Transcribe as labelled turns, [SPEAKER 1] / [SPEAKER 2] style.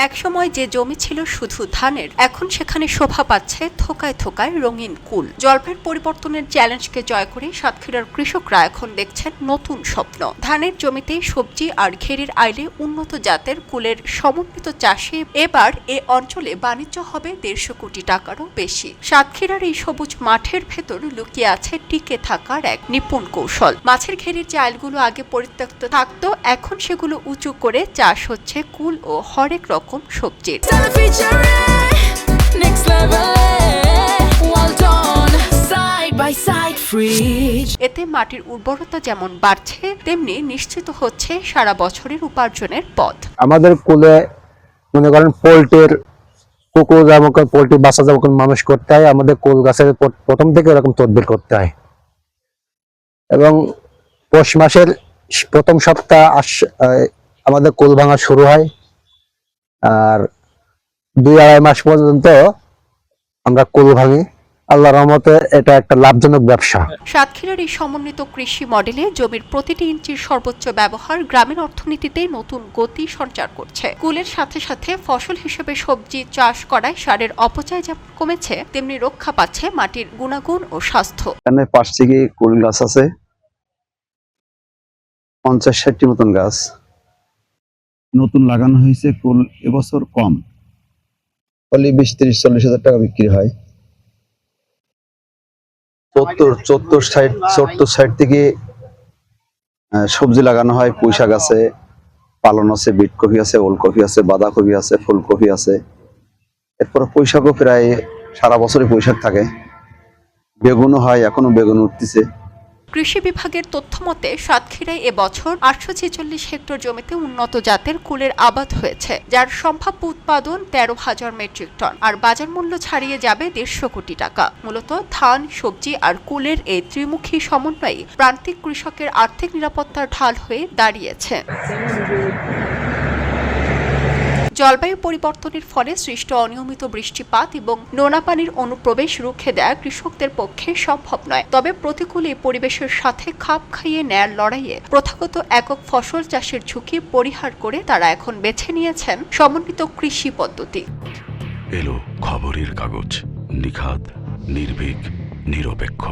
[SPEAKER 1] একশো একসময় যে জমি ছিল শুধু ধানের, এখন সেখানে শোভা পাচ্ছে থোকায় থোকায় রঙিন কুল। জলবায়ুর পরিবর্তনের চ্যালেঞ্জকে জয় করে সাতক্ষীরার কৃষকরা এখন দেখছেন নতুন স্বপ্ন। ধানের জমিতে সবজি আর ঘেরের আইলে উন্নত জাতের কুলের সমন্বিত চাষে এবার এ অঞ্চলে বাণিজ্য হবে দেড়শো কোটি টাকারও বেশি। সাতক্ষীরার এই সবুজ মাঠের ভেতর লুকিয়ে আছে টিকে থাকার এক নিপুণ কৌশল। মাছের ঘেরের যে আইলগুলো আগে পরিত্যক্ত থাকতো, এখন সেগুলো উঁচু করে চাষ হচ্ছে কুল ও হরেক রকম সবজির. এতে মাটির উর্বরতা যেমন বাড়ছে, তেমনি নিশ্চিত হচ্ছে সারা বছরের উপার্জনের পথ।
[SPEAKER 2] আমাদের কুলে মনে করেন পোল্ট্রির কুকুর যেমন পোল্ট্রি, বাচ্চা যেমন মানুষ করতে হয়, আমাদের কুল গাছের প্রথম থেকে এরকম তদবির করতে হয়। এবং পৌষ মাসের প্রথম সপ্তাহ আমাদের কুল ভাঙা শুরু হয়। আর দুই আড়াই মাস পর্যন্ত আমরা কুল ভাঙি। আল্লাহ রহমতে এটা একটা লাভজনক ব্যবসা।
[SPEAKER 1] সাতক্ষীরার এই সমন্বিত কৃষি মডেলে জমির প্রতিটি ইঞ্চির সর্বোচ্চ ব্যবহার গ্রামীণ অর্থনীতিতে নতুন গতি সঞ্চার করছে। কুলের সাথে সাথে ফসল হিসেবে সবজি চাষ করায় সারের অপচয় যেমন কমেছে তেমনি রক্ষা পাচ্ছে মাটির গুণাগুণ ও স্বাস্থ্য।
[SPEAKER 3] এখানে পাশ থেকে কুল গাছ আছে পঞ্চাশ ষাটটি মতন গাছ। নতুন লাগানো হয়েছে কুল এবছর কম? হলে বিশ তিরিশ চল্লিশ হাজার টাকা বিক্রি হয়। চত্বর চত্বর সাইড চত্বর সাইড থেকে সবজি লাগানো হয় পুঁই শাক আছে পালন আছে বিট কফি আছে ওলকপি আছে বাঁধাকপি আছে ফুলকপি আছে। এরপর পুঁই শাকও প্রায় সারা বছরই পুঁই শাক থাকে। বেগুনও হয় এখনও বেগুন উঠতেছে।
[SPEAKER 1] কৃষি বিভাগের তথ্য মতে, সাতক্ষীরায় এবছর আটশো ছেচল্লিশ হেক্টর জমিতে উন্নত জাতের কুলের আবাদ হয়েছে, যার সম্ভাব্য উৎপাদন তেরো হাজার মেট্রিক টন, আর বাজার মূল্য ছাড়িয়ে যাবে দেড়শো কোটি টাকা। মূলত ধান, সবজি আর কুলের এই ত্রিমুখী সমন্বয়ে প্রান্তিক কৃষকের আর্থিক নিরাপত্তার ঢাল হয়ে দাঁড়িয়েছে। জলবায়ু পরিবর্তনের ফলে সৃষ্ট অনিয়মিত বৃষ্টিপাত এবং নোনা পানির অনুপ্রবেশ রুখে দেয়া কৃষকদের পক্ষে সম্ভব নয়। তবে প্রতিকূল এই পরিবেশের সাথে খাপ খাইয়ে নেয়ার লড়াইয়ে প্রথাগত একক ফসল চাষের ঝুঁকি পরিহার করে তারা এখন বেছে নিয়েছেন সমন্বিত কৃষি পদ্ধতি।
[SPEAKER 4] এলো খবরের কাগজ, নিখাদ, নির্ভীক, নিরপেক্ষ।